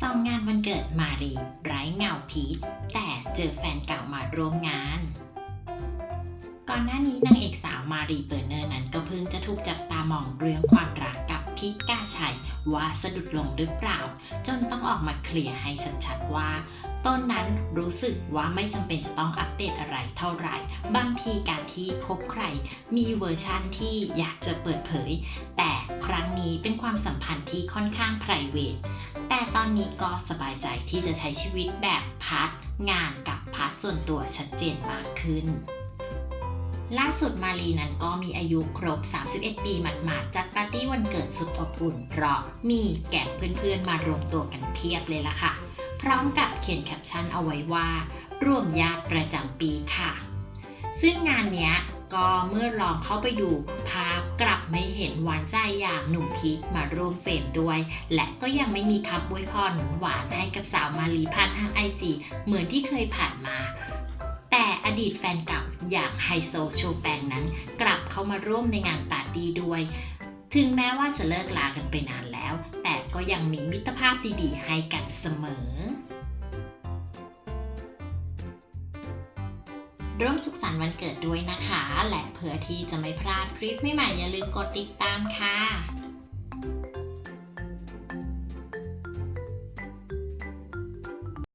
ซองงานวันเกิดมารีไร้เงาพีทแต่เจอแฟนเก่ามาร่วมงาน ก่อนหน้านี้นางเอกสาวมารีเบอร์เนอร์นั้นก็เพิ่งจะถูกจับตามองเรื่องความรักกับพีทกาชัยว่าสะดุดลงหรือเปล่า จนต้องออกมาเคลียร์ให้ชัดๆว่าต้นนั้นรู้สึกว่าไม่จำเป็นจะต้องอัปเดตอะไรเท่าไหร่ บางทีการที่คบใคร มีเวอร์ชั่นที่อยากจะเปิดเผย แต่ครั้งนี้เป็นความสัมพันธ์ที่ค่อนข้าง p r i v a t แต่ตอนนี้ก็สบายใจที่จะใช้ชีวิตแบบพาร์ทงานกับพาร์ทส่วนตัวชัดเจนมากขึ้น ล่าสุดมารีนั้นก็มีอายุครบ 31 ปีหมาดๆจัดปาร์ตี้วันเกิดสุดอบอุ่น เพราะมีแก๊งเพื่อนๆมารวมตัวกันเพียบเลยล่ะค่ะ พร้อมกับเขียนแคปชั่นเอาไว้ว่า ร่วมญาติประจำปีค่ะ ซึ่งงานเนี้ยก็เมื่อลองเข้าไปดูภาพ กลับไม่เห็นหวานใจอย่างหนุ่มพีทมาร่วมเฟรมด้วย และก็ยังไม่มีคำอวยพรหวานให้กับสาวมารีผ่านทางไอจีเหมือนที่เคยผ่านมาแต่อดีตแฟนเก่าอย่างไฮโซโชแปงนั้น กลับเข้ามาร่วมในงานปาร์ตี้ด้วย ถึงแม้ว่าจะเลิกลากันไปนานแล้ว แต่ก็ยังมีมิตรภาพดีๆให้กันเสมอ ร่วมสุขสันต์วันเกิดด้วยนะคะ และเพื่อที่จะไม่พลาดคลิปใหม่ๆอย่าลืมกดติดตามค่ะ